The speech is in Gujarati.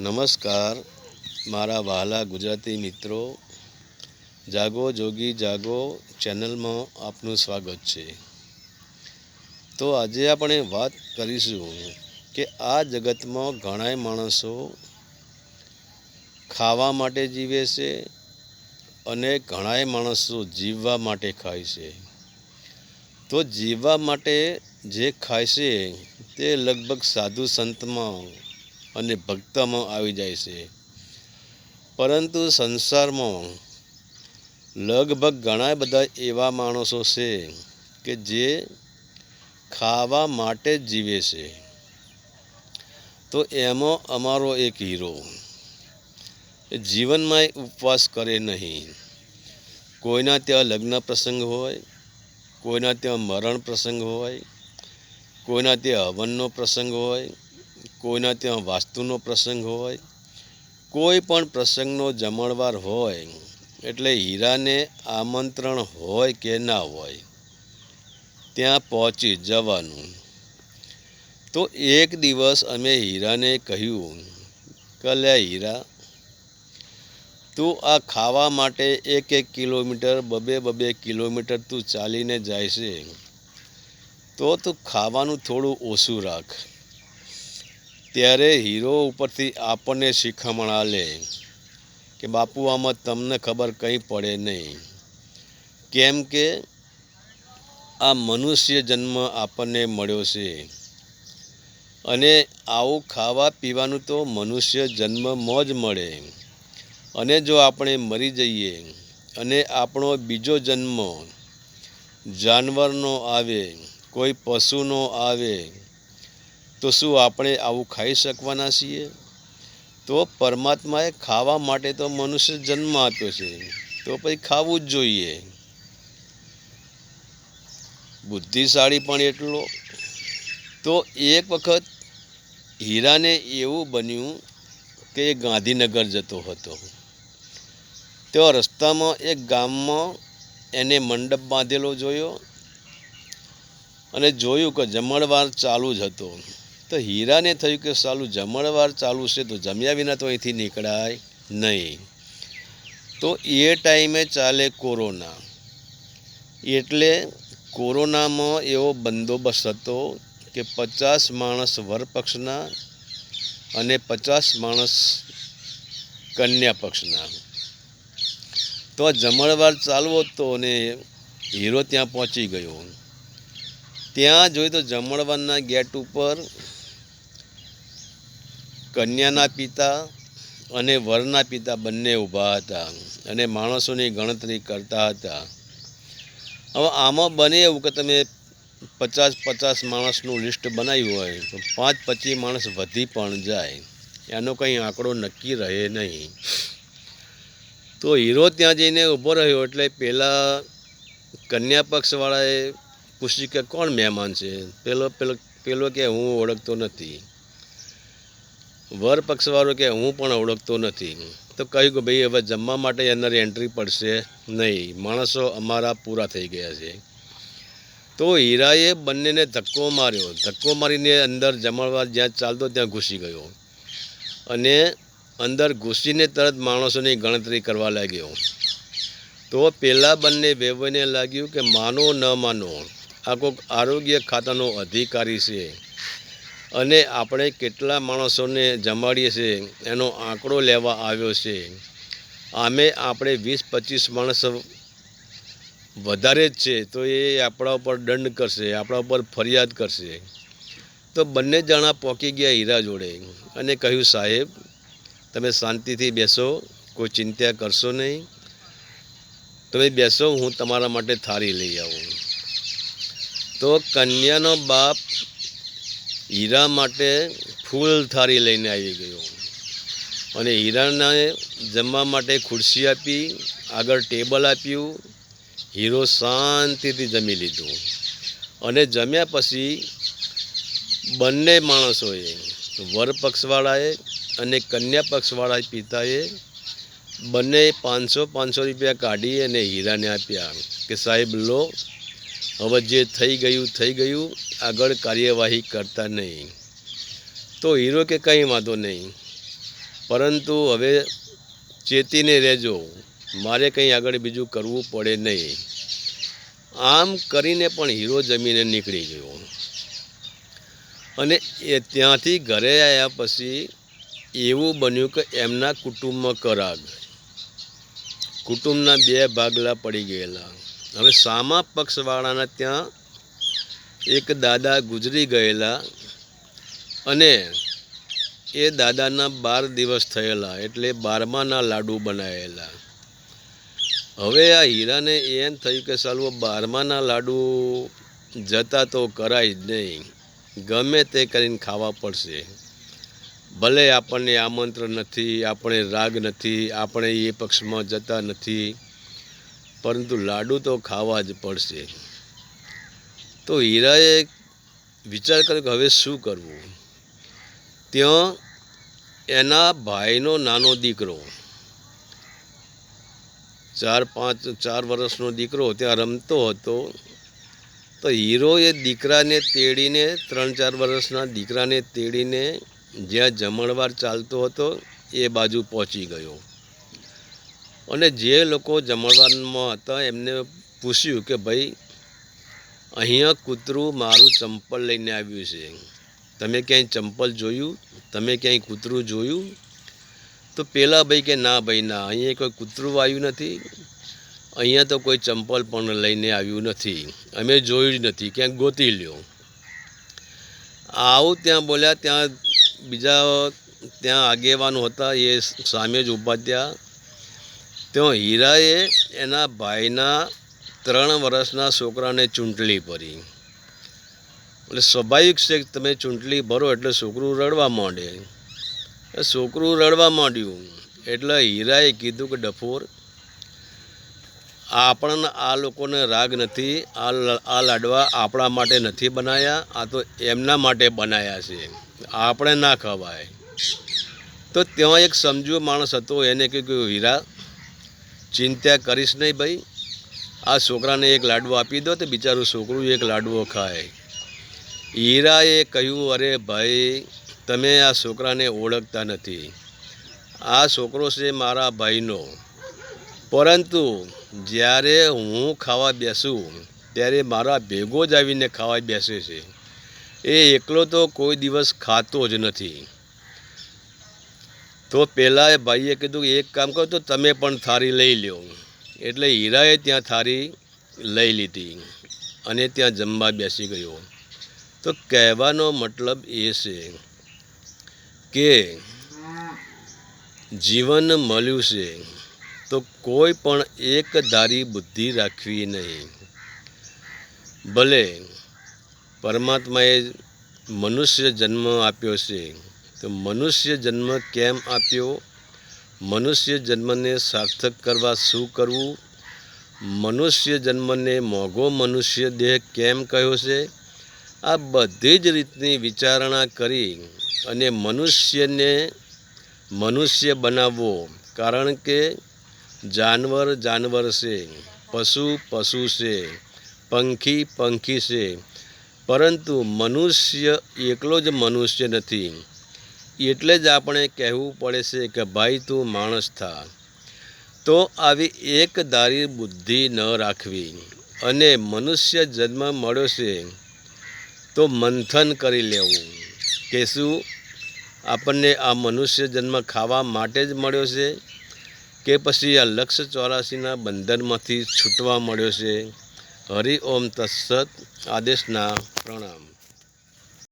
નમસ્કાર, મારા વહાલા ગુજરાતી મિત્રો. જાગો, જોગી, જાગો ચેનલમાં આપનું સ્વાગત છે. તો આજે આપણે વાત કરીશું કે આ જગતમાં ઘણાય માણસો ખાવા માટે જીવે છે અને ઘણાય માણસો જીવવા માટે ખાય છે. તો જીવવા માટે જે ખાય છે તે લગભગ સાધુ સંતમાં અને ભક્તમાં આવી જાય છે. પરંતુ સંસારમાં લગભગ ઘણા બધા એવા માણસો છે કે જે ખાવા માટે જ જીવે છે. તો એમાં અમારો એક હીરો. જીવનમાં ઉપવાસ કરે નહીં. કોઈના ત્યાં લગ્ન પ્રસંગ હોય, કોઈના ત્યાં મરણ પ્રસંગ હોય, કોઈના ત્યાં હવનનો પ્રસંગ હોય કોઈના ત્યાં વાસ્તુનો પ્રસંગ હોય, કોઈ પણ પ્રસંગનો જમણવાર હોય, એટલે હીરાને આમંત્રણ હોય કે ના હોય, ત્યાં પહોંચી જવાનું. તો એક દિવસ અમે હીરાને કહ્યું, કલ્યા હીરા, તું આ ખાવા માટે એક એક કિલોમીટર, બબે બબે કિલોમીટર તું ચાલીને જાય છે, તો તું ખાવાનું થોડું ઓછું રાખ. ત્યારે હીરો ઉપરથી આપણને શિખામણ આલે કે બાપુ, આમાં તમને ખબર કંઈ પડે નહીં. કેમ કે આ મનુષ્ય જન્મ આપણને મળ્યો છે અને આવું ખાવા પીવાનું તો મનુષ્ય જન્મમાં જ મળે. અને જો આપણે મરી જઈએ અને આપણો બીજો જન્મ જાનવરનો આવે, કોઈ પશુનો આવે તો શું આપણે આવું ખાઈ શકવાના છીએ? તો પરમાત્માએ ખાવા માટે તો મનુષ્ય જન્મ આપ્યો છે. તો પછી ખાવું જ જોઈએ. બુદ્ધિશાળી પણ એટલો. તો એક વખત હીરાને એવું બન્યું કે એ ગાંધીનગર જતો હતો. તો રસ્તામાં એક ગામમાં એને મંડપ બાંધેલો જોયો અને જોયું કે જમણવાર ચાલુ જ હતો. તો હીરાને થયું કે સાલું જમણવાર ચાલુ છે તો જમ્યા વિના તો અહીંથી નીકળાય નહીં. તો એ ટાઈમે ચાલે કોરોના. એટલે કોરોનામાં એવો બંદોબસ્ત હતો કે પચાસ માણસ વરપક્ષના અને પચાસ માણસ કન્યા પક્ષના. તો જમણવાર ચાલવો હતો અને હીરો ત્યાં પહોંચી ગયો. ત્યાં જોઈએ તો જમણવારના ગેટ ઉપર કન્યાના પિતા અને વરના પિતા બંને ઊભા હતા અને માણસોની ગણતરી કરતા હતા. હવે આમાં બને એવું કે તમે પચાસ પચાસ માણસનું લિસ્ટ બનાવ્યું હોય, તો પાંચ પચીસ માણસ વધી પણ જાય. એનો કંઈ આંકડો નક્કી રહે નહીં. તો હીરો ત્યાં જઈને ઊભો રહ્યો એટલે પહેલાં કન્યા પક્ષવાળાએ પૂછ્યું કે કોણ મહેમાન છે? પેલો પેલો પેલો કે હું ઓળખતો નથી. વર પક્ષવાળો કે હું પણ ઓળખતો નથી. તો કહ્યું કે ભાઈ, હવે જમવા માટે અંદર એન્ટ્રી પડશે નહીં. માણસો અમારા પૂરા થઈ ગયા છે. તો હીરાએ બંનેને ધક્કો માર્યો. ધક્કો મારીને અંદર જમાડવા જ્યાં ચાલતો ત્યાં ઘૂસી ગયો. અને અંદર ઘૂસીને તરત માણસોની ગણતરી કરવા લાગ્યો. તો પહેલાં બંને વેવને લાગ્યું કે માનો ન માનો, આ કોઈક આરોગ્ય ખાતાનો અધિકારી છે. અને આપણે કેટલા માણસોને જમાડીએ છીએ, એનો આંકડો લેવા આવ્યો છે. આમે આપણે વીસ પચીસ માણસ વધારે જ છે, તો એ આપણા ઉપર દંડ કરશે, આપણા ઉપર ફરિયાદ કરશે. તો બંને જણા પહોંચી ગયા હીરા જોડે અને કહ્યું, સાહેબ, તમે શાંતિથી બેસો, કોઈ ચિંતા કરશો નહીં. તમે બેસો, હું તમારા માટે થાળી લઈ આવું. તો કન્યાનો બાપ હીરા માટે ફૂલ થાળી લઈને આવી ગયો. અને હીરાને જમવા માટે ખુરશી આપી, આગળ ટેબલ આપ્યું, હીરો શાંતિથી જમી લીધું. અને જમ્યા પછી બંને માણસોએ, વર પક્ષવાળાએ અને કન્યા પક્ષવાળા પિતાએ બંને પાંચસો પાંચસો રૂપિયા કાઢી અને હીરાને આપ્યા કે સાહેબ, લો હવે જે થઈ ગયું થઈ ગયું, આગળ કાર્યવાહી કરતા નહીં. તો હીરો કે કંઈ વાંધો નહીં. પરંતુ હવે ચેતીને રહેજો. મારે કંઈ આગળ બીજું કરવું પડે નહીં. આમ કરીને પણ હીરો જમીને નીકળી ગયો. અને એ ત્યાંથી ઘરે આવ્યા પછી એવું બન્યું કે એમના કુટુંબમાં કરાગ. કુટુંબના બે ભાગલા પડી ગયેલા. હવે સામા પક્ષવાળાના ત્યાં એક દાદા ગુજરી ગયેલા અને એ દાદાના બાર દિવસ થયેલા એટલે બારમાના લાડુ બનાવેલા હવે આ હીરાને એમ થયું કે સાલું બારમાના લાડુ જતા તો કરાય જ નહીં. ગમે તે કરીને ખાવા પડશે. ભલે આપણને આમંત્રણ નથી, આપણે રાગ નથી, આપણે એ પક્ષમાં જતા નથી. પરંતુ લાડુ તો ખાવા જ પડશે. તો હીરાએ વિચાર કર્યો કે હવે શું કરવું? ત્યાં એના ભાઈનો નાનો દીકરો. ચાર પાંચ, ચાર વર્ષનો દીકરો ત્યાં રમતો હતો. તો હીરોએ દીકરાને તેડીને, ત્રણ ચાર વર્ષના દીકરાને તેડીને જ્યાં જમણવાર ચાલતો હતો, એ બાજુ પહોંચી ગયો. અને જે લોકો જમણવારમાં હતા, એમને પૂછ્યું કે ભાઈ, અહીંયા કૂતરું મારું ચંપલ લઈને આવ્યું છે. તમે ક્યાંય ચંપલ જોયું? તમે ક્યાંય કૂતરું જોયું? તો પેલા ભાઈ કે, ના ભાઈ, ના, અહીંયા કોઈ કૂતરું આવ્યું નથી. અહીંયા તો કોઈ ચંપલ પણ લઈને આવ્યું નથી. અમે જોયું જ નથી. ક્યાંક ગોતી લ્યો. આવું ત્યાં બોલ્યા. ત્યાં બીજા, ત્યાં આગેવાનો હતા, એ સામે જ ઊભા ત્યાં ત્યાં હીરાએ એના ભાઈના ત્રણ વર્ષના છોકરાને ચૂંટલી ભરી. એટલે સ્વાભાવિક છે કે તમે ચૂંટલી ભરો એટલે છોકરું રડવા માંડે. છોકરું રડવા માંડ્યું એટલે હીરાએ કીધું કે, ડફોર, આપણને આ લોકોને રાગ નથી, આ આ લાડવા આપણા માટે નથી બનાવ્યા આ તો એમના માટે બનાવ્યા છે. આપણે ના ખવાય. તો ત્યાં એક સમજુ માણસ હતો, એને કહ્યું કે, હીરા ચિંતા કરીશ નહીં ભાઈ. આ છોકરાને એક લાડવો આપી દો તો બિચારું છોકરું એક લાડવો ખાય. હીરાએ કહ્યું, અરે ભાઈ, તમે આ છોકરાને ઓળખતા નથી. આ છોકરો છે મારા ભાઈનો. પરંતુ જ્યારે હું ખાવા બેસું, ત્યારે મારા ભેગો જ આવીને ખાવા બેસે છે. એ એકલો તો કોઈ દિવસ ખાતો જ નથી. તો પહેલાં એ ભાઈએ કીધું કે એક કામ કરો, તો તમે પણ થારી લઈ લ્યો. એટલે હીરાએ ત્યાં થારી લઈ લીધી અને ત્યાં જમવા બેસી ગયો. તો કહેવાનો મતલબ એ છે કે જીવન મળ્યું છે, તો કોઈ પણ એક ધારી બુદ્ધિ રાખવી નહીં. ભલે પરમાત્માએ મનુષ્ય જન્મ આપ્યો છે તો મનુષ્ય જન્મ કેમ આપ્યો? મનુષ્ય જન્મને સાર્થક કરવા શું કરવું? મનુષ્ય જન્મને મોઘો મનુષ્ય દેહ કેમ કહ્યો છે? આ બધી જ રીતની વિચારણા કરી અને મનુષ્યને મનુષ્ય બનાવવો. કારણ કે જાનવર જાનવર છે, પશુ પશુ છે, પંખી પંખી છે. પરંતુ મનુષ્ય એકલો જ મનુષ્ય નથી. એટલે જ આપણે કહેવું પડે છે કે ભાઈ તું માણસ થા. તો આવી એક ધારી બુદ્ધિ ન રાખવી. અને મનુષ્ય જન્મ મળ્યો છે, તો મંથન કરી લેવું. કે શું? આપણને આ મનુષ્ય જન્મ ખાવા માટે જ મળ્યો છે? કે પછી આ લક્ષ ચોરાસીના બંધનમાંથી છૂટવા મળ્યો છે? હરિ ઓમ તત્સત આદેશના પ્રણામ.